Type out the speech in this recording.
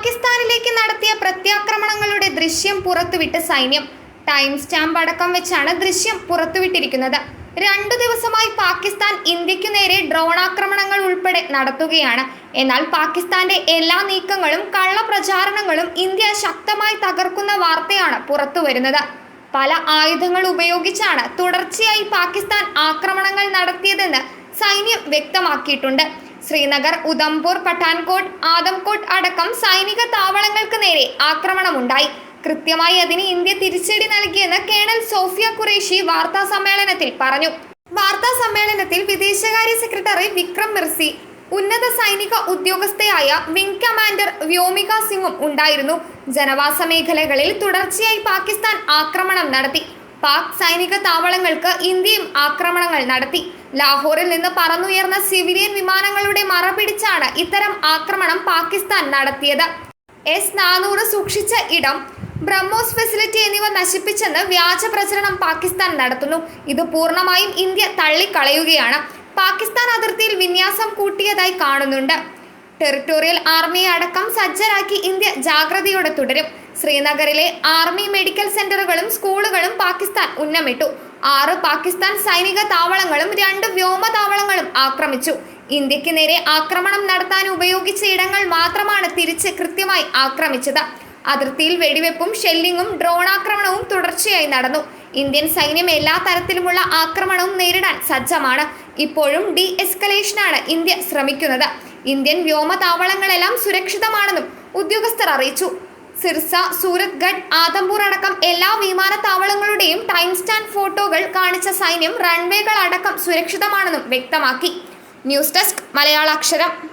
പാകിസ്ഥാനിലേക്ക് നടത്തിയ പ്രത്യാക്രമണങ്ങളുടെ ദൃശ്യം പുറത്തുവിട്ട സൈന്യം. ടൈം സ്റ്റാമ്പ് അടക്കം വെച്ചാണ് ദൃശ്യം പുറത്തുവിട്ടിരിക്കുന്നത്. രണ്ടു ദിവസമായി പാകിസ്ഥാൻ ഇന്ത്യക്കു നേരെ ഡ്രോൺ ആക്രമണങ്ങൾ ഉൾപ്പെടെ നടത്തുകയാണ്. എന്നാൽ പാകിസ്ഥാന്റെ എല്ലാ നീക്കങ്ങളും കള്ളപ്രചാരണങ്ങളും ഇന്ത്യ ശക്തമായി തകർക്കുന്ന വാർത്തയാണ് പുറത്തുവരുന്നത്. പല ആയുധങ്ങൾ ഉപയോഗിച്ചാണ് തുടർച്ചയായി പാകിസ്ഥാൻ ആക്രമണങ്ങൾ നടത്തിയതെന്ന് സൈന്യം വ്യക്തമാക്കിയിട്ടുണ്ട്. ശ്രീനഗർ ഉദംപൂർ പഠാൻകോട്ട് ആദംകോട്ട് അടക്കം സൈനിക താവളങ്ങൾക്ക് നേരെ ആക്രമണമുണ്ടായി. കൃത്യമായി അതിന് ഇന്ത്യ തിരിച്ചടി നൽകിയെന്ന് കേണൽ സോഫിയ ഖുറേഷി വാർത്താ സമ്മേളനത്തിൽ പറഞ്ഞു. വാർത്താ സമ്മേളനത്തിൽ വിദേശകാര്യ സെക്രട്ടറി വിക്രം മിർസി ഉന്നത സൈനിക ഉദ്യോഗസ്ഥയായ വിംഗ് കമാൻഡർ വ്യോമിക സിംഗും ഉണ്ടായിരുന്നു. ജനവാസ മേഖലകളിൽ തുടർച്ചയായി പാകിസ്ഥാൻ ആക്രമണം നടത്തി. പാക് സൈനിക താവളങ്ങൾക്ക് ഇന്ത്യയും ആക്രമണങ്ങൾ നടത്തി. ലാഹോറിൽ നിന്ന് പറന്നുയർന്ന സിവിലിയൻ വിമാനങ്ങളുടെ മറപിടിച്ചാണ് ഇത്തരം ആക്രമണം പാകിസ്ഥാൻ നടത്തിയത്. എസ് നാനൂറ് സൂക്ഷിച്ച ഇടം ബ്രഹ്മോസ് ഫെസിലിറ്റി എന്നിവ നശിപ്പിച്ചെന്ന് വ്യാജ പ്രചരണം പാകിസ്ഥാൻ നടത്തുന്നു. ഇത് പൂർണമായും ഇന്ത്യ തള്ളിക്കളയുകയാണ്. പാകിസ്ഥാൻ അതിർത്തിയിൽ വിന്യാസം കൂട്ടിയതായി കാണുന്നുണ്ട്. ടെറിട്ടോറിയൽ ആർമിയെ അടക്കം സജ്ജരാക്കി ഇന്ത്യ ജാഗ്രതയോടെ തുടരും. ശ്രീനഗറിലെ ആർമി മെഡിക്കൽ സെന്ററുകളും സ്കൂളുകളും പാകിസ്ഥാൻ ഉന്നമിട്ടു. ആറ് പാകിസ്ഥാൻ സൈനിക താവളങ്ങളും രണ്ട് വ്യോമ താവളങ്ങളും ആക്രമിച്ചു. ഇന്ത്യയ്ക്ക് നേരെ ആക്രമണം നടത്താൻ ഉപയോഗിച്ച ഇടങ്ങൾ മാത്രമാണ് തിരിച്ച് കൃത്യമായി ആക്രമിച്ചത്. അതിർത്തിയിൽ വെടിവെപ്പും ഷെല്ലിങ്ങും ഡ്രോൺ ആക്രമണവും തുടർച്ചയായി നടന്നു. ഇന്ത്യൻ സൈന്യം എല്ലാ തരത്തിലുമുള്ള ആക്രമണവും നേരിടാൻ സജ്ജമാണ്. ഇപ്പോഴും ഡി എസ്കലേഷനാണ് ഇന്ത്യ ശ്രമിക്കുന്നത്. ഇന്ത്യൻ വ്യോമ താവളങ്ങളെല്ലാം സുരക്ഷിതമാണെന്നും ഉദ്യോഗസ്ഥർ അറിയിച്ചു. സിർസ സൂരത്ഗഡ് ആദംപൂർ അടക്കം എല്ലാ വിമാനത്താവളങ്ങളുടെയും ടൈം സ്റ്റാൻഡ് ഫോട്ടോകൾ കാണിച്ച സൈന്യം റൺവേകൾ അടക്കം സുരക്ഷിതമാണെന്നും വ്യക്തമാക്കി. News desk Malayalaksharam.